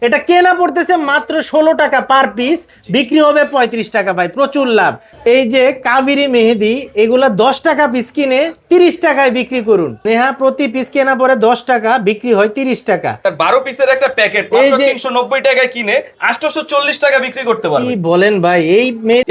এটা কেনা পড়তেছে মাত্র ষোলো টাকা পার পিস বিক্রি হবে পঁয়ত্রিশ টাকা ভাই প্রচুর লাভ। এই যে কাবেরি মেহেদি এগুলা দশ টাকা পিস কিনে তিরিশ টাকায় বিক্রি করুন। নেহা প্রতি পিস কেনা পরে দশ টাকা বিক্রি হয় তিরিশ টাকা। বারো পিসের একটা প্যাকেট এই যে- তিনশো নব্বই টাকায় কিনে আটশোশো চল্লিশ টাকা বিক্রি করতে কি পারবে বলেন ভাই এই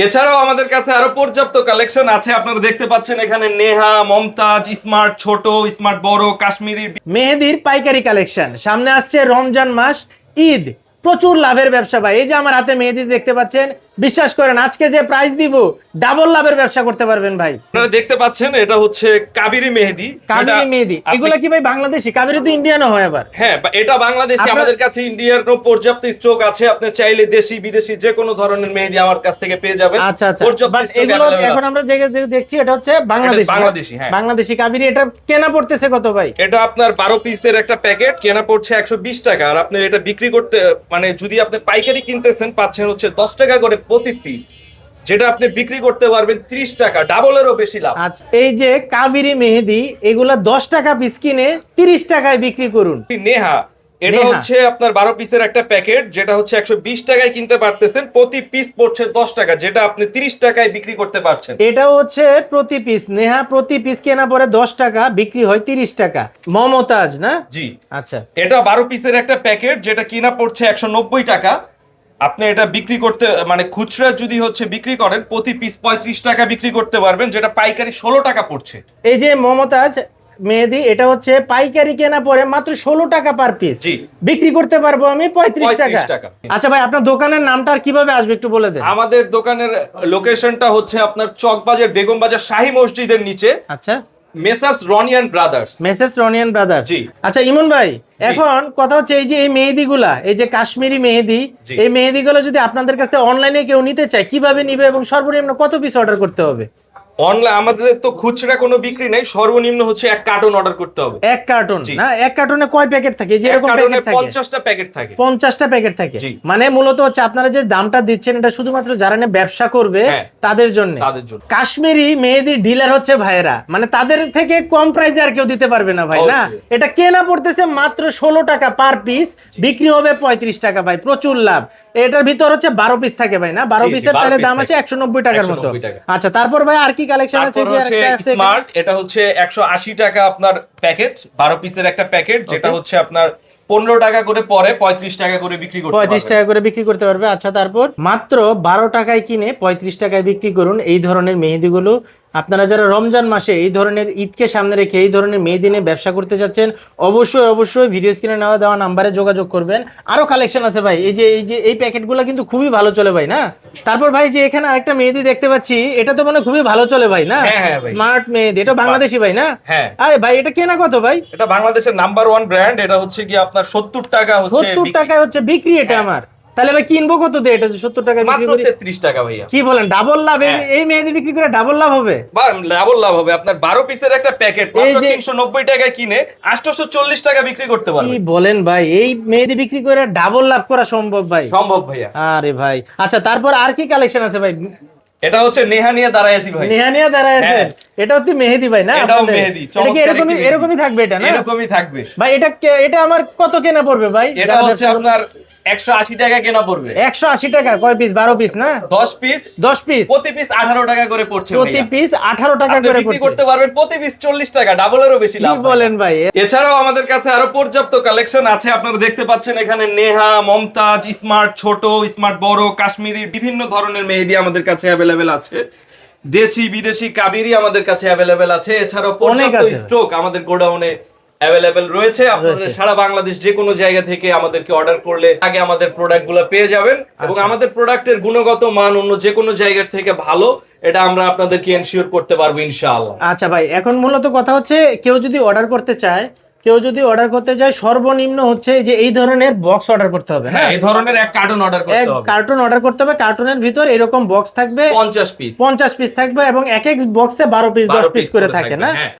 এছাড়াও আমাদের কাছে আরও পর্যাপ্ত কালেকশন আছে আপনারা দেখতে পাচ্ছেন এখানে নেহা মমতাজ স্মার্ট ছোট স্মার্ট বড় কাশ্মীরি মেহেদির পাইকারি কালেকশন সামনে আসছে রমজান মাস ঈদ। প্রচুর লাভের ব্যবসা ভাই। এই যে আমার হাতে মেহেদি দেখতে পাচ্ছেন বিশ্বাস করেন আজকে যে প্রাইস দিব ডাবল লাভের ব্যবসা করতে পারবেন ভাই। আপনারা দেখতে পাচ্ছেন এটা হচ্ছে কাবেরি মেহেদি। কাবেরি মেহেদি। এগুলা কি ভাই বাংলাদেশি? কাবেরি তো ইন্ডিয়ানও হয় আবার। হ্যাঁ এটা বাংলাদেশি আমাদের কাছে ইন্ডিয়ার পর্যাপ্ত স্টক আছে। আপনি চাইলে দেশি বিদেশি যে কোনো ধরনের মেহেদি আমার কাছ থেকে পেয়ে যাবেন। আচ্ছা আচ্ছা। এগুলো এখন আমরা যে দেখছি এটা হচ্ছে বাংলাদেশি বাংলাদেশি, হ্যাঁ। বাংলাদেশি কাবেরি এটা কেনা পড়তেছে কত ভাই? এটা আপনার বারো পিসের একটা প্যাকেট কেনা পড়ছে একশো বিশ টাকা। আর আপনি এটা বিক্রি করতে মানে যদি আপনি পাইকারি কিনতেছেন পাচ্ছেন হচ্ছে দশ টাকা করে প্রতি পিস যেটা আপনি বিক্রি করতে পারবেন ত্রিশ টাকা ডাবলেরও বেশি লাভ। আচ্ছা এই যে কাবেরি মেহেদি এগুলা দশ টাকা পিস কিনে তিরিশ টাকায় বিক্রি করুন। নেহা এটা হচ্ছে আপনার বারো পিসের একটা প্যাকেট যেটা হচ্ছে একশো বিশ টাকায় কিনতে পারতেছেন প্রতি পিস পড়ছে দশ টাকা যেটা আপনি তিরিশ টাকায় বিক্রি করতে পারছেন। এটাও হচ্ছে প্রতি পিস নেহা প্রতি পিস কেনা পরে দশ টাকা বিক্রি হয় তিরিশ টাকা। মমতাজ না? জি। আচ্ছা। এটা বারো পিসের একটা প্যাকেট যেটা কিনা পড়ছে একশো নব্বই টাকা আপনি এটা বিক্রি করতে মানে খুচরা যদি হচ্ছে বিক্রি করেন প্রতি পিস পঁয়ত্রিশ টাকা বিক্রি করতে পারবেন যেটা পাইকারি ষোলো টাকা পড়ছে। এই যে মমতাজ মেহেদি এটা হচ্ছে পাইকারি কেনা পরে মাত্র ষোলো টাকা পার পিস জি। বিক্রি করতে পারব আমি পঁয়ত্রিশ 35 টাকা টাকা। আচ্ছা ভাই আপনার দোকানের নামটা আর কীভাবে আসবে একটু বলে দেন। আমাদের দোকানের লোকেশনটা হচ্ছে আপনার চকবাজার বেগম বাজার শাহী মসজিদের নিচে। আচ্ছা। Messrs Ronian brothers messrs Ronian brothers জি। আচ্ছা ইমন ভাই এখন কথা হচ্ছে এই যে এই মেহেদিগুলা এই যে কাশ্মীরি মেহেদি। এই মেহেদিগুলো যদি আপনাদের কাছে অনলাইনে কেউ নিতে চায় কীভাবে নিবে এবং সর্বনিম্ন কত পিস অর্ডার করতে হবে অনলাইন আমাদের তো খুচরা কোনো বিক্রি নেই সর্বনিম্ন হচ্ছে এক কার্টন অর্ডার করতে হবে। এক কার্টন না? এক কার্টনে কয় প্যাকেট থাকে? যে এরকম কার্টনে প্যাকেট থাকে। পঞ্চাশটা প্যাকেট থাকে। পঞ্চাশটা প্যাকেট থাকে। মানে মূলত হচ্ছে আপনারা যে দামটা দিচ্ছেন এটা শুধুমাত্র যারা নিয়ে ব্যবসা করবে হ্যাঁ। তাদের জন্য। তাদের জন্য। কাশ্মীরি মেহেদির ডিলার হচ্ছে ভাইয়েরা। মানে তাদের থেকে কম প্রাইসে আর কেউ দিতে পারবে না ভাই না? এটা কেনা পড়তেছে মাত্র ষোলো টাকা পার পিস বিক্রি হবে পঁয়ত্রিশ টাকা ভাই প্রচুর লাভ। এটার ভিতর হচ্ছে বারো পিস থাকে ভাই না? বারো জি, জি, পিসের তাহলে দাম আছে একশো নব্বই টাকার মতো। আচ্ছা তারপর ভাই আর কি কালেকশন আছে কি আরেকটা আছে স্মার্ট এটা হচ্ছে একশো আশি টাকা আপনার প্যাকেট বারো পিসের একটা প্যাকেট যেটা হচ্ছে আপনার পনেরো টাকা করে পরে পঁয়ত্রিশ টাকা করে বিক্রি করতে পঁয়ত্রিশ টাকা করে বিক্রি করতে পারবে। আচ্ছা তারপর মাত্র বারো টাকায় কিনে পঁয়ত্রিশ টাকায় বিক্রি করুন এই ধরনের মেহেদিগুলো। আপনারা যারা রমজান মাসে এই ধরনের ঈদকে সামনে রেখে এই ধরনের মেহেদি নিয়ে ব্যবসা করতে চাচ্ছেন অবশ্যই অবশ্যই ভিডিও স্ক্রিনে নেওয়া দেওয়া নাম্বারে যোগাযোগ করবেন। আরও কালেকশন আছে ভাই। এই যে এই যে এই প্যাকেটগুলো কিন্তু খুবই ভালো চলে ভাই না? তারপর ভাই যে এখানে আরেকটা মেহেদি দেখতে পাচ্ছি এটা তো মানে খুবই ভালো চলে ভাই না? হ্যাঁ, হ্যাঁ। স্মার্ট মেহেদি এটা। বাংলাদেশি ভাই না? হ্যাঁ। আরে ভাই এটা কেনা কত ভাই? এটা বাংলাদেশের নাম্বার ওয়ান ব্র্যান্ড এটা হচ্ছে কি আপনার সত্তর টাকা হচ্ছে সত্তর টাকায় হচ্ছে বিক্রি এটা হ্যাঁ। আমার। তাহলে ভাই কিনবো কত দিয়ে? এটা সত্তর বিক্রি মাত্র তেত্রিশ টাকা ভাইয়া। কি বলেন ডাবল লাভ এই- হ্যাঁ। মেহেদি বিক্রি করে ডাবল লাভ হবে? ডাবল লাভ হবে। আপনার বারো পিসের একটা প্যাকেট এই তিনশো নব্বই টাকায় কিনে আটশোশো চল্লিশ টাকা বিক্রি করতে কি পারবেন বলেন ভাই এই মেহেদি বিক্রি করে ডাবল লাভ করা সম্ভব ভাই? সম্ভব ভাইয়া। আরে ভাই। আচ্ছা তারপর আর কি কালেকশন আছে ভাই? এটা হচ্ছে নেহা নিয়ে দাঁড়ায় আছি ভাই। নেহা নিয়ে দাঁড়ায় হ্যাঁ। এটা হচ্ছে মেহেদি ভাই না এটাও? মেহেদি, চমৎকার এরকমই এরকমই থাকবে এটা না? এরকমই থাকবে। ভাই এটা এটা আমার কত কেনা পড়বে ভাই? এটা হচ্ছে আপনার একশো আশি টাকা কেনা পড়বে। একশো আশি টাকা কয় পিস বারো পিস না? দশ পিস দশ পিস প্রতি পিস আঠারো টাকা করে পড়ছে প্রতি পিস আঠারো টাকা করে বিক্রি করতে পারবেন প্রতি পিস চল্লিশ টাকা ডাবলেরও বেশি লাভ বলেন ভাই? এছাড়াও আমাদের কাছে আরও পর্যাপ্ত কালেকশন আছে আপনারা দেখতে পাচ্ছেন এখানে নেহা মমতাজ স্মার্ট ছোট স্মার্ট বড় কাশ্মীরি বিভিন্ন ধরনের মেহেদি আমাদের কাছে অ্যাভেলেবেল আছে। দেশি বিদেশি কাবেরি আমাদের কাছে অ্যাভেলেবেল আছে। এছাড়াও পর্যাপ্ত। স্টক আমাদের গোডাউনে অ্যাভেলেবেল রয়েছে। আপনাদের সারা বাংলাদেশ যে কোনো জায়গা থেকে আমাদেরকে অর্ডার করলে আগে আমাদের প্রোডাক্টগুলো পেয়ে যাবেন এবং আচ্ছা। আমাদের প্রোডাক্টের গুণগত মান অন্য যে কোনো জায়গার থেকে ভালো এটা আমরা আপনাদেরকে এনশিওর করতে পারব ইনশাআল্লাহ। আচ্ছা ভাই এখন মূলত কথা হচ্ছে কেউ যদি অর্ডার করতে চায় কেউ যদি অর্ডার করতে চায় সর্বনিম্ন হচ্ছে যে এই ধরনের বক্স অর্ডার করতে হবে হ্যাঁ এই ধরনের এক কার্টুন অর্ডার এক করতে হবে। কার্টুন অর্ডার করতে হবে কার্টুনের ভিতর এরকম বক্স থাকবে পঞ্চাশ পিস পঞ্চাশ পিস থাকবে এবং এক এক বক্সে বারো পিস দশ পিস করে থাকে না? হ্যাঁ।